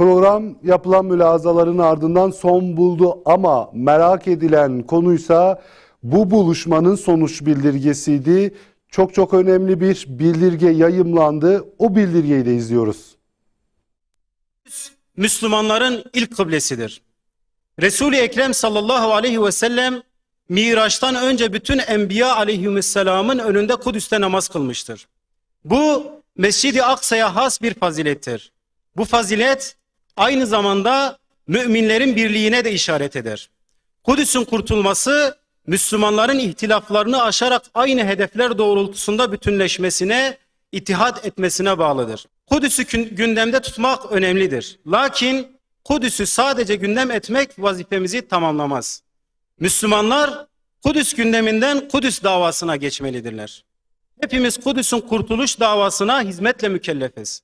Program yapılan mülazaların ardından son buldu ama merak edilen konuysa bu buluşmanın sonuç bildirgesiydi. Çok çok önemli bir bildirge yayımlandı. O bildirgeyi de izliyoruz. Müslümanların ilk kıblesidir. Resul-i Ekrem sallallahu aleyhi ve sellem Miraç'tan önce bütün Enbiya aleyhisselamın önünde Kudüs'te namaz kılmıştır. Bu Mescid-i Aksa'ya has bir fazilettir. Bu fazilet aynı zamanda müminlerin birliğine de işaret eder. Kudüs'ün kurtulması Müslümanların ihtilaflarını aşarak aynı hedefler doğrultusunda bütünleşmesine, ittihat etmesine bağlıdır. Kudüs'ü gün- gündemde tutmak önemlidir. Lakin Kudüs'ü sadece gündem etmek vazifemizi tamamlamaz. Müslümanlar Kudüs gündeminden Kudüs davasına geçmelidirler. Hepimiz Kudüs'ün kurtuluş davasına hizmetle mükellefiz.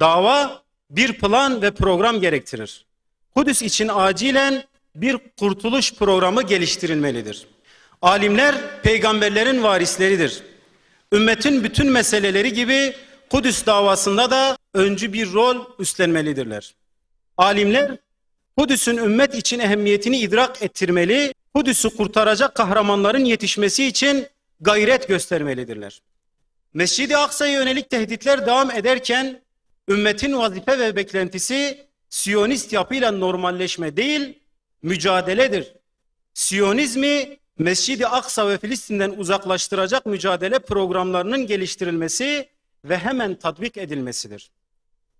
Dava bir plan ve program gerektirir. Kudüs için acilen bir kurtuluş programı geliştirilmelidir. Alimler peygamberlerin varisleridir. Ümmetin bütün meseleleri gibi Kudüs davasında da öncü bir rol üstlenmelidirler. Alimler Kudüs'ün ümmet için ehemmiyetini idrak ettirmeli, Kudüs'ü kurtaracak kahramanların yetişmesi için gayret göstermelidirler. Mescid-i Aksa'ya yönelik tehditler devam ederken ümmetin vazife ve beklentisi Siyonist yapıyla normalleşme değil, mücadeledir. Siyonizmi Mescid-i Aksa ve Filistin'den uzaklaştıracak mücadele programlarının geliştirilmesi ve hemen tatbik edilmesidir.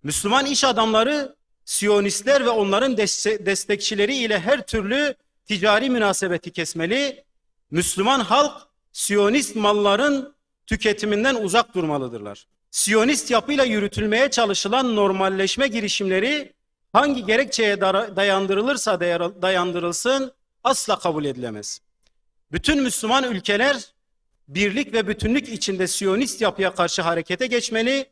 Müslüman iş adamları Siyonistler ve onların deste- destekçileri ile her türlü ticari münasebeti kesmeli, Müslüman halk Siyonist malların tüketiminden uzak durmalıdırlar. Siyonist yapıyla yürütülmeye çalışılan normalleşme girişimleri hangi gerekçeye dayandırılırsa dayandırılsın asla kabul edilemez. Bütün Müslüman ülkeler birlik ve bütünlük içinde Siyonist yapıya karşı harekete geçmeli,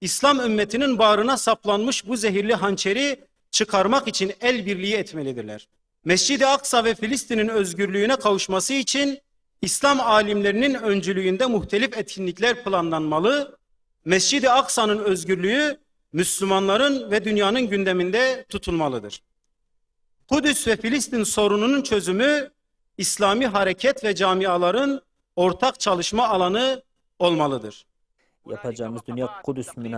İslam ümmetinin bağrına saplanmış bu zehirli hançeri çıkarmak için el birliği etmelidirler. Mescid-i Aksa ve Filistin'in özgürlüğüne kavuşması için İslam alimlerinin öncülüğünde muhtelif etkinlikler planlanmalı. Mescid-i Aksa'nın özgürlüğü Müslümanların ve dünyanın gündeminde tutulmalıdır. Kudüs ve Filistin sorununun çözümü İslami hareket ve camiaların ortak çalışma alanı olmalıdır. Yapacağımız Dünya Kudüs münasebeti